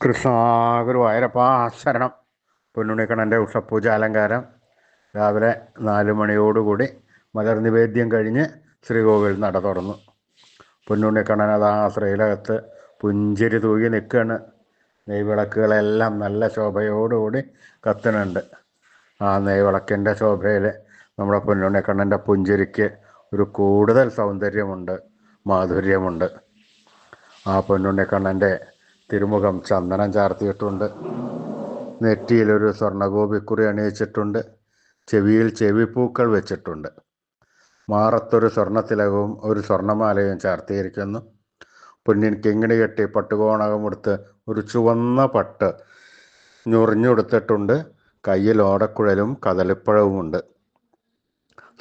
കൃഷ്ണ ഗുരുവായൂരപ്പ ശരണം പൊന്നുണിക്കണന്റെ ഉഷപ്പൂജ അലങ്കാരം. രാവിലെ നാല് മണിയോടുകൂടി മലർ നിവേദ്യം കഴിഞ്ഞ് ശ്രീകോവിൽ നട തുറന്നു. പൊന്നുണിക്കണ്ണൻ അതാ ശ്രീലകത്ത് പുഞ്ചിരി തൂകി നിൽക്കുകയാണ്. നെയ്വിളക്കുകളെല്ലാം നല്ല ശോഭയോടുകൂടി കത്തുന്നുണ്ട്. ആ നെയ്വിളക്കിന്റെ ശോഭയിൽ നമ്മുടെ പൊന്നുണിക്കണ്ണന്റെ പുഞ്ചിരിക്ക് ഒരു കൂടുതൽ സൗന്ദര്യമുണ്ട് മാധുര്യമുണ്ട്. ആ പൊന്നുണ്ണിക്കണ്ണന്റെ തിരുമുഖം ചന്ദനം ചാർത്തിയിട്ടുണ്ട്. നെറ്റിയിലൊരു സ്വർണഗോപിക്കുറി അണിയിച്ചിട്ടുണ്ട്. ചെവിയിൽ ചെവിപ്പൂക്കൾ വെച്ചിട്ടുണ്ട്. മാറത്തൊരു സ്വർണത്തിലകവും ഒരു സ്വർണമാലയും ചാർത്തിയിരിക്കുന്നു. പൊന്നിൻ കിങ്ങിണി കെട്ടി പട്ടുകോണകമെടുത്ത് ഒരു ചുവന്ന പട്ട് ഞൊറിഞ്ഞെടുത്തിട്ടുണ്ട് കയ്യിൽ ഓടക്കുഴലും കദളിപ്പഴവുമുണ്ട്.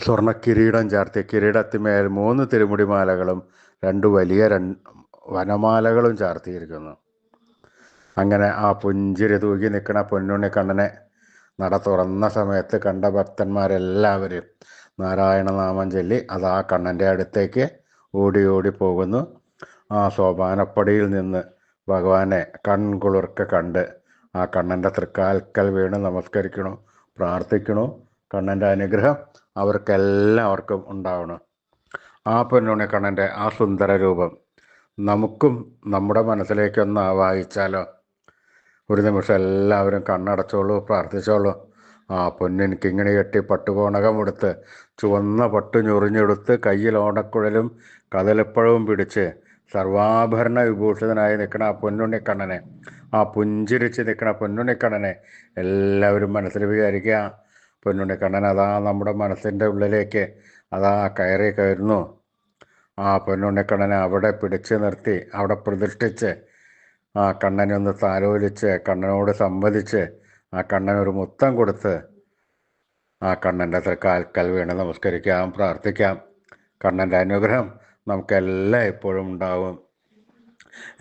സ്വർണ കിരീടം ചാർത്തി കിരീടത്തിമേൽ മൂന്ന് തിരുമുടിമാലകളും രണ്ട് വലിയ വനമാലകളും ചാർത്തിയിരിക്കുന്നു. അങ്ങനെ ആ പുഞ്ചിരി തൂകി നിൽക്കുന്ന പൊന്നുണ്ണി കണ്ണനെ നട തുറന്ന സമയത്ത് കണ്ട ഭക്തന്മാരെല്ലാവരും നാരായണ നാമം ചൊല്ലി അത് ആ കണ്ണന്റെ അടുത്തേക്ക് ഓടി ഓടി പോകുന്നു. ആ സോപാനപ്പടിയിൽ നിന്ന് ഭഗവാനെ കൺകുളിർക്ക കണ്ട് ആ കണ്ണന്റെ തൃക്കാൽക്കൽ വീണ് നമസ്കരിക്കണു പ്രാർത്ഥിക്കണു. കണ്ണന്റെ അനുഗ്രഹം അവർക്കെല്ലാവർക്കും ഉണ്ടാവണം. ആ പൊന്നുണ്ണി കണ്ണന്റെ ആ സുന്ദര രൂപം നമുക്കും നമ്മുടെ മനസ്സിലേക്കൊന്ന് ആവാഹിച്ചാലോ? ഒരു നിമിഷം എല്ലാവരും കണ്ണടച്ചോളൂ പ്രാർത്ഥിച്ചോളൂ. ആ പൊന്നിൻ കിങ്ങിണി കെട്ടി പട്ടുകോണകം എടുത്ത് ചുവന്ന പട്ടു ഞൊറിഞ്ഞെടുത്ത് കയ്യിൽ ഓണക്കുഴലും കതലപ്പഴവും പിടിച്ച് സർവാഭരണ വിഭൂഷിതനായി നിൽക്കണ ആ പൊന്നുണ്ണിക്കണ്ണനെ ആ പുഞ്ചിരിച്ച് നിൽക്കണ പൊന്നുണ്ണിക്കണ്ണനെ എല്ലാവരും മനസ്സിൽ വിചാരിക്കുക പൊന്നുണ്ണിക്കണ്ണൻ അതാ നമ്മുടെ മനസ്സിന്റെ ഉള്ളിലേക്ക് അതാ കയറി കയറുന്നു. ആ പൊന്നുണ്ണിക്കണ്ണനെ അവിടെ പിടിച്ചു നിർത്തി അവിടെ പ്രതിഷ്ഠിച്ച് ആ കണ്ണനെ ഒന്ന് താലോലിച്ച് കണ്ണനോട് സംവദിച്ച് ആ കണ്ണൻ ഒരു മുത്തം കൊടുത്ത് ആ കണ്ണന്റെ അത്ര കാൽക്കൽ വീണ് നമസ്കരിക്കാം പ്രാർത്ഥിക്കാം. കണ്ണന്റെ അനുഗ്രഹം നമുക്കെല്ലാം എപ്പോഴും ഉണ്ടാവും.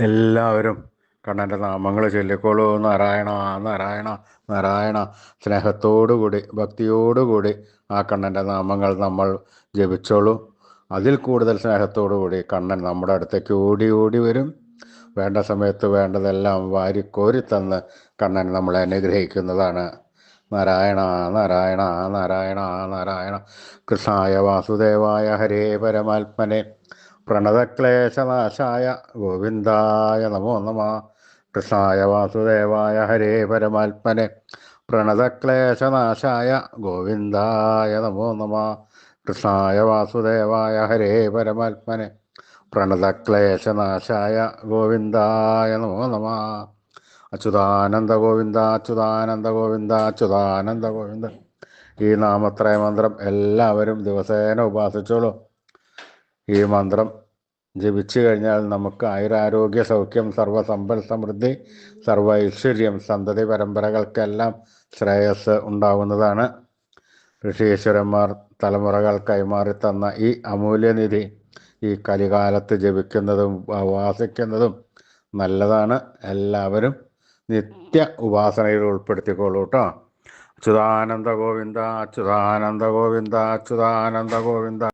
എല്ലാവരും കണ്ണന്റെ നാമങ്ങൾ ചൊല്ലിക്കോളൂ നാരായണ നാരായണ നാരായണ. സ്നേഹത്തോടുകൂടി ഭക്തിയോടുകൂടി ആ കണ്ണന്റെ നാമങ്ങൾ നമ്മൾ ജപിച്ചോളൂ. അതിൽ കൂടുതൽ സ്നേഹത്തോടുകൂടി കണ്ണൻ നമ്മുടെ അടുത്തേക്ക് ഓടി ഓടി വരും. വേണ്ട സമയത്ത് വേണ്ടതെല്ലാം വാരിക്കോരി തന്ന് കണ്ണൻ നമ്മളെ അനുഗ്രഹിക്കുന്നതാണ്. നാരായണ നാരായണ നാരായണ നാരായണ. കൃഷ്ണായ വാസുദേവായ ഹരേ പരമാത്മനെ. പ്രണതക്ലേശനാശായ ഗോവിന്ദായ നമോ നമ. കൃഷ്ണായ വാസുദേവായ ഹരേ പരമാത്മനെ. പ്രണതക്ലേശനാശായ ഗോവിന്ദായ നമോ നമ. കൃഷ്ണായ വാസുദേവായ ഹരേ പരമാത്മനെ. പ്രണതക്ലേശനാശായ ഗോവിന്ദായ നമോ നമ. അച്യുതാനന്ദ ഗോവിന്ദ അച്യുതാനന്ദ ഗോവിന്ദ അച്യുതാനന്ദ ഗോവിന്ദ. ഈ നാമത്രയ മന്ത്രം എല്ലാവരും ദിവസേന ഉപാസിച്ചോളൂ. ഈ മന്ത്രം ജപിച്ചു കഴിഞ്ഞാൽ നമുക്ക് ആയുരാരോഗ്യ സൗഖ്യം സർവസമ്പൽ സമൃദ്ധി സർവ ഐശ്വര്യം സന്തതി പരമ്പരകൾക്കെല്ലാം ശ്രേയസ് ഉണ്ടാവുന്നതാണ്. ഋഷീശ്വരന്മാർ തലമുറകൾ കൈമാറി തന്ന ഈ അമൂല്യനിധി. ഈ കലികാലത്ത് ജപിക്കുന്നതും വാസിക്കുന്നതും നല്ലതാണ്. എല്ലാവരും നിത്യ ഉപാസനയിൽ ഉൾപ്പെടുത്തിക്കോളൂ കേട്ടോ. അച്യുതാനന്ദ ഗോവിന്ദ അച്യുതാനന്ദ ഗോവിന്ദ അച്യുതാനന്ദ ഗോവിന്ദ.